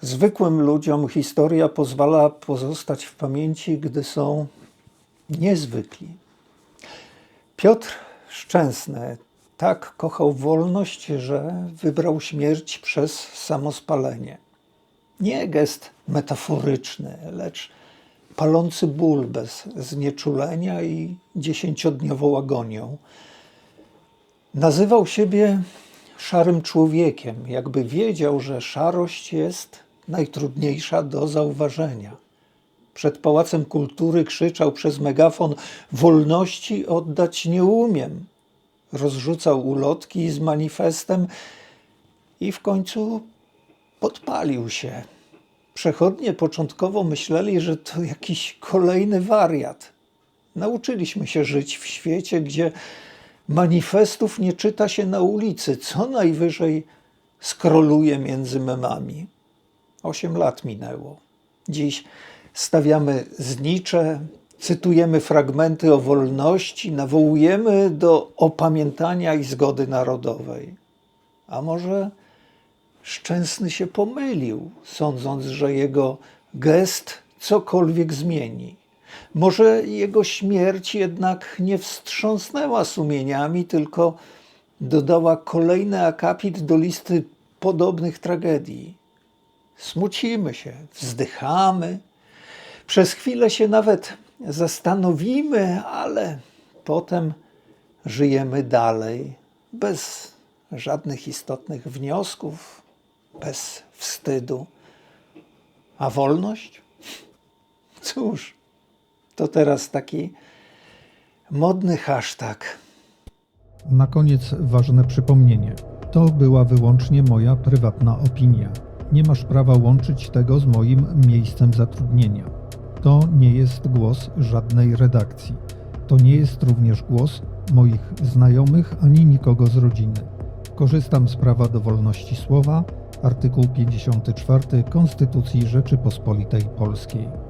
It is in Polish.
Zwykłym ludziom historia pozwala pozostać w pamięci, gdy są niezwykli. Piotr Szczęsny tak kochał wolność, że wybrał śmierć przez samospalenie. Nie gest metaforyczny, lecz palący ból bez znieczulenia i dziesięciodniową agonią. Nazywał siebie szarym człowiekiem, jakby wiedział, że szarość jest najtrudniejsza do zauważenia. Przed Pałacem Kultury krzyczał przez megafon: Wolności oddać nie umiem. Rozrzucał ulotki z manifestem i w końcu podpalił się. Przechodnie początkowo myśleli, że to jakiś kolejny wariat. Nauczyliśmy się żyć w świecie, gdzie manifestów nie czyta się na ulicy, co najwyżej skroluje między memami. Osiem lat minęło. Dziś stawiamy znicze, cytujemy fragmenty o wolności, nawołujemy do opamiętania i zgody narodowej. A może Szczęsny się pomylił, sądząc, że jego gest cokolwiek zmieni. Może jego śmierć jednak nie wstrząsnęła sumieniami, tylko dodała kolejny akapit do listy podobnych tragedii. Smucimy się, wzdychamy, przez chwilę się nawet zastanowimy, ale potem żyjemy dalej, bez żadnych istotnych wniosków, bez wstydu. A wolność? Cóż, to teraz taki modny hashtag. Na koniec ważne przypomnienie. To była wyłącznie moja prywatna opinia. Nie masz prawa łączyć tego z moim miejscem zatrudnienia. To nie jest głos żadnej redakcji. To nie jest również głos moich znajomych ani nikogo z rodziny. Korzystam z prawa do wolności słowa, artykuł 54 Konstytucji Rzeczypospolitej Polskiej.